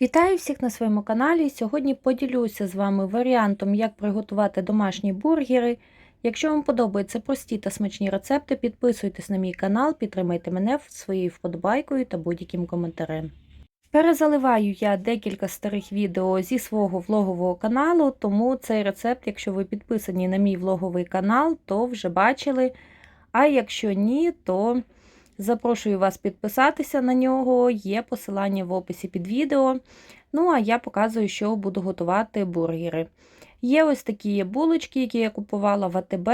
Вітаю всіх на своєму каналі. Сьогодні поділюся з вами варіантом, як приготувати домашні бургери. Якщо вам подобаються прості та смачні рецепти, підписуйтесь на мій канал, підтримайте мене своєю вподобайкою та будь-яким коментарем. Перезаливаю я декілька старих відео зі свого влогового каналу, тому цей рецепт, якщо ви підписані на мій влоговий канал, то вже бачили. А якщо ні, то Запрошую вас підписатися на нього, є посилання в описі під відео. Ну, а я показую, що буду готувати бургери. Є ось такі булочки, які я купувала в АТБ.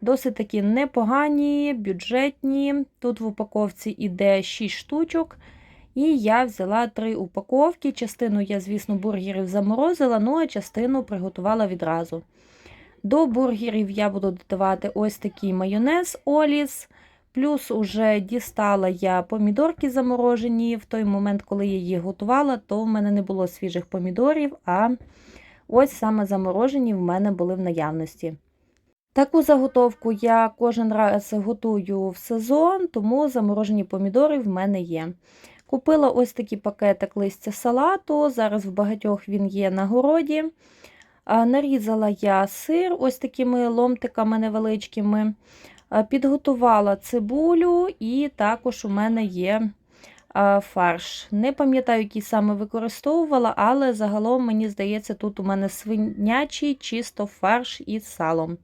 Досить такі непогані, бюджетні. Тут в упаковці іде 6 штучок. І я взяла 3 упаковки. Частину я, звісно, бургерів заморозила, ну а частину приготувала відразу. До бургерів я буду додавати ось такий майонез Оліс. Плюс уже дістала я помідорки заморожені. В той момент, коли я їх готувала, то в мене не було свіжих помідорів, а ось саме заморожені в мене були в наявності. Таку заготовку я кожен раз готую в сезон, тому заморожені помідори в мене є. Купила ось такий пакетик листя салату, зараз в багатьох він є на городі. Нарізала я сир ось такими ломтиками невеличкими. Підготувала цибулю, і також у мене є фарш. Не пам'ятаю, який саме використовувала, але загалом, мені здається, тут у мене свинячий чисто фарш із салом.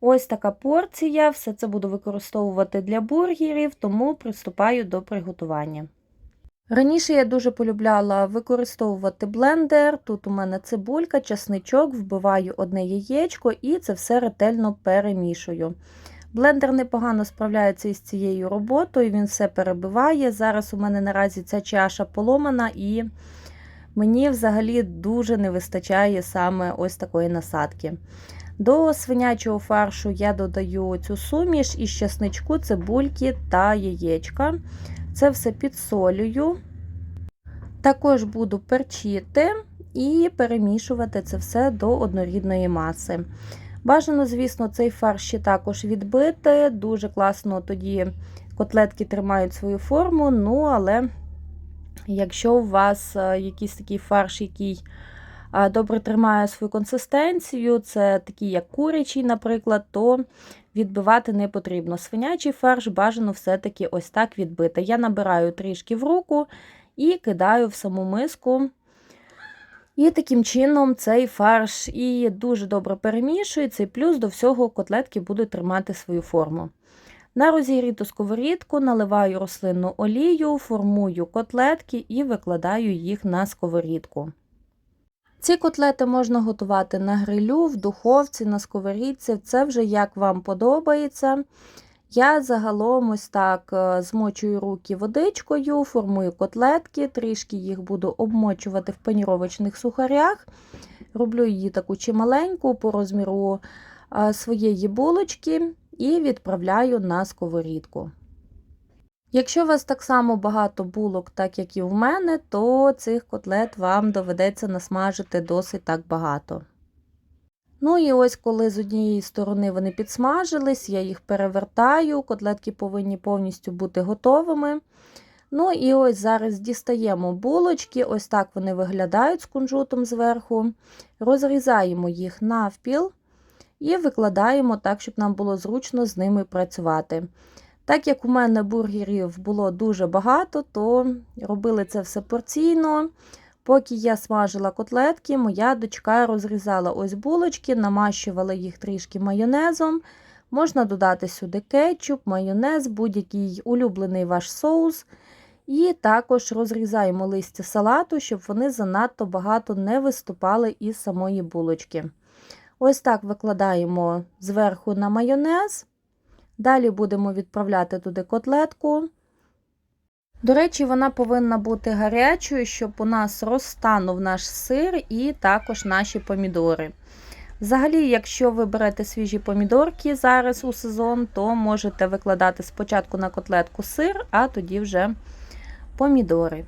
Ось така порція, все це буду використовувати для бургерів, тому приступаю до приготування. Раніше я дуже полюбляла використовувати блендер. Тут у мене цибулька, часничок, вбиваю одне яєчко і це все ретельно перемішую. Блендер непогано справляється із цією роботою, він все перебиває. Зараз у мене наразі ця чаша поломана, і мені взагалі дуже не вистачає саме ось такої насадки. До свинячого фаршу я додаю цю суміш із часничку, цибульки та яєчка. Це все підсолюю. Також буду перчити і перемішувати це все до однорідної маси. Бажано, звісно, цей фарш ще також відбити. Дуже класно тоді котлетки тримають свою форму. Ну, але якщо у вас е, якийсь такий фарш, який е, добре тримає свою консистенцію, це такий, як курячий, наприклад, то відбивати не потрібно. Свинячий фарш бажано все-таки ось так відбити. Я набираю трішки в руку і кидаю в саму миску. І таким чином цей фарш і дуже добре перемішується, і плюс до всього котлетки будуть тримати свою форму. На розігріту сковорідку наливаю рослинну олію, формую котлетки і викладаю їх на сковорідку. Ці котлети можна готувати на грилю, в духовці, на сковорідці, це вже як вам подобається. Я загалом ось так е, змочую руки водичкою, формую котлетки, трішки їх буду обмочувати в паніровочних сухарях. Роблю її таку чималеньку по розміру е, своєї булочки і відправляю на сковорідку. Якщо у вас так само багато булок, так як і в мене, то цих котлет вам доведеться насмажити досить так багато. Ну і ось, коли з однієї сторони вони підсмажились, я їх перевертаю, котлетки повинні повністю бути готовими. Ну і ось зараз дістаємо булочки, ось так вони виглядають з кунжутом зверху. Розрізаємо їх навпіл і викладаємо так, щоб нам було зручно з ними працювати. Так як у мене бургерів було дуже багато, то робили це все порційно. Поки я смажила котлетки, моя дочка розрізала ось булочки, намащувала їх трішки майонезом. Можна додати сюди кетчуп, майонез, будь-який улюблений ваш соус. І також розрізаємо листя салату, щоб вони занадто багато не виступали із самої булочки. Ось так викладаємо зверху на майонез. Далі будемо відправляти туди котлетку. До речі, вона повинна бути гарячою, щоб у нас розтанув наш сир і також наші помідори. Взагалі, якщо ви берете свіжі помідорки зараз у сезон, то можете викладати спочатку на котлетку сир, а тоді вже помідори.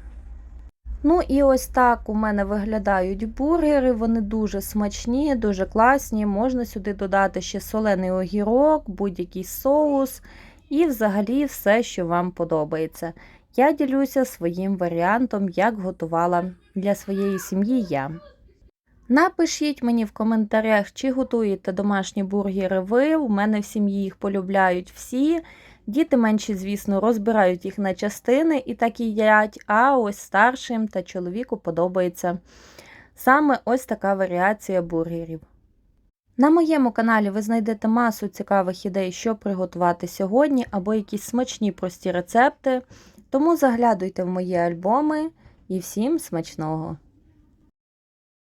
Ну і ось так у мене виглядають бургери, вони дуже смачні, дуже класні. Можна сюди додати ще солений огірок, будь-який соус і взагалі все, що вам подобається. Я ділюся своїм варіантом, як готувала для своєї сім'ї я. Напишіть мені в коментарях, чи готуєте домашні бургери ви. У мене в сім'ї їх полюбляють всі. Діти менші, звісно, розбирають їх на частини і так і їдять, а ось старшим та чоловіку подобається саме ось така варіація бургерів. На моєму каналі ви знайдете масу цікавих ідей, що приготувати сьогодні, або якісь смачні прості рецепти. Тому заглядуйте в мої альбоми і всім смачного!